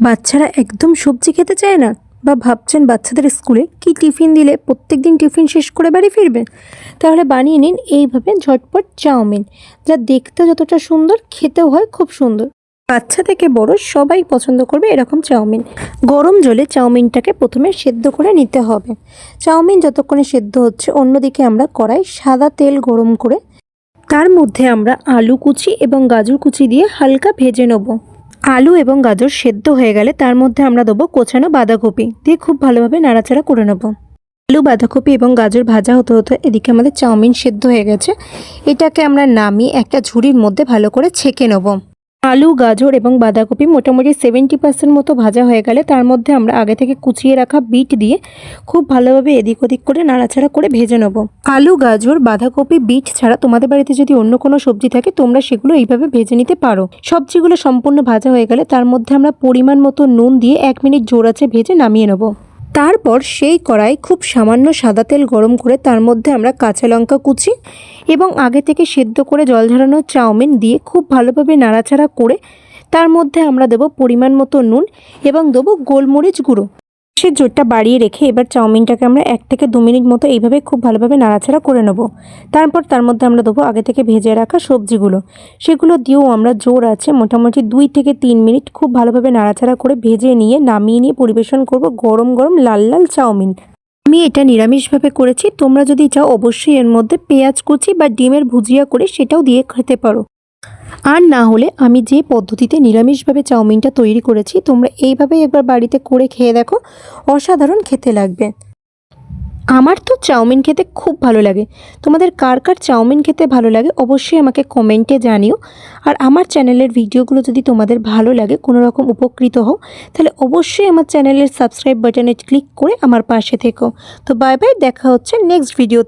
বাচ্চারা একদম সবজি খেতে চায় না বা ভাবছেন বাচ্চাদের স্কুলে কি টিফিন দিলে প্রত্যেক দিন টিফিন শেষ করে বাড়ি ফিরবেন তাহলে বানিয়ে নিন এইভাবে ঝটপট চাউমিন, যা দেখতে যতটা সুন্দর, খেতেও হয় খুব সুন্দর। বাচ্চা থেকে বড় সবাই পছন্দ করবে এরকম চাউমিন। গরম জলে চাউমিনটাকে প্রথমে সেদ্ধ করে নিতে হবে। চাউমিন যতক্ষণে সেদ্ধ হচ্ছে, অন্যদিকে আমরা কড়াই সাদা তেল গরম করে, তার মধ্যে আমরা আলু কুচি এবং গাজর কুচি দিয়ে হালকা ভেজে নেব। আলু এবং গাজর সেদ্ধ হয়ে গেলে তার মধ্যে আমরা দেবো কোচানো বাঁধাকপি। দিয়ে খুব ভালোভাবে নাড়াচাড়া করে নেব। আলু, বাঁধাকপি এবং গাজর ভাজা হতে হতে এদিকে আমাদের চাউমিন সেদ্ধ হয়ে গেছে। এটাকে আমরা নামিয়ে একটা ঝুড়ির মধ্যে ভালো করে ছেঁকে নেব। আলু, গাজর এবং বাঁধাকপি মোটামুটি সেভেন্টি পার্সেন্ট মতো ভাজা হয়ে গেলে তার মধ্যে আমরা আগে থেকে কুচিয়ে রাখা বিট দিয়ে খুব ভালোভাবে এদিক ওদিক করে নাড়াচাড়া করে ভেজে নেব। আলু, গাজর, বাঁধাকপি, বিট ছাড়া তোমাদের বাড়িতে যদি অন্য কোনো সবজি থাকে, তোমরা সেগুলো এইভাবে ভেজে নিতে পারো। সবজিগুলো সম্পূর্ণ ভাজা হয়ে গেলে তার মধ্যে আমরা পরিমাণ মতো নুন দিয়ে এক মিনিট জোর আছে ভেজে নামিয়ে নেব। তারপর সেই কড়াই খুব সামান্য সাদা তেল গরম করে তার মধ্যে আমরা কাঁচা লঙ্কা কুচি এবং আগে থেকে সেদ্ধ করে জল ঝরানো চাউমিন দিয়ে খুব ভালোভাবে নাড়াচাড়া করে তার মধ্যে আমরা দেব পরিমাণ মতো নুন এবং দেবো গোলমরিচ গুঁড়ো। সে জোরটা বাড়িয়ে রেখে এবার চাউমিনটাকে আমরা এক থেকে দু মিনিট মতো এইভাবে খুব ভালোভাবে নাড়াচাড়া করে নেব। তারপর তার মধ্যে আমরা দেবো আগে থেকে ভেজে রাখা সবজিগুলো। সেগুলো দিয়েও আমরা জোর আছে মোটামুটি দুই থেকে তিন মিনিট খুব ভালোভাবে নাড়াচাড়া করে ভেজে নিয়ে, নামিয়ে নিয়ে পরিবেশন করব গরম গরম লাল লাল চাউমিন। আমি এটা নিরামিষভাবে করেছি, তোমরা যদি চাও অবশ্যই এর মধ্যে পেঁয়াজ কুচি বা ডিমের ভুজিয়া করে সেটাও দিয়ে খেতে পারো। আর না হলে আমি যে পদ্ধতিতে নিরামিষভাবে চাউমিনটা তৈরি করেছি, তোমরা এইভাবে একবার বাড়িতে করে খেয়ে দেখো। অসাধারণ খেতে লাগবে। আমার তো চাউমিন খেতে খুব ভালো লাগে। তোমাদের কার কার চাউমিন খেতে ভালো লাগে অবশ্যই আমাকে কমেন্টে জানিও। আর আমার চ্যানেলের ভিডিওগুলো যদি তোমাদের ভালো লাগে, কোনো রকম উপকৃত হও, তাহলে অবশ্যই আমার চ্যানেলের সাবস্ক্রাইব বাটনে ক্লিক করে আমার পাশে থেকো। তো বাই বাই, দেখা হচ্ছে নেক্সট ভিডিওতে।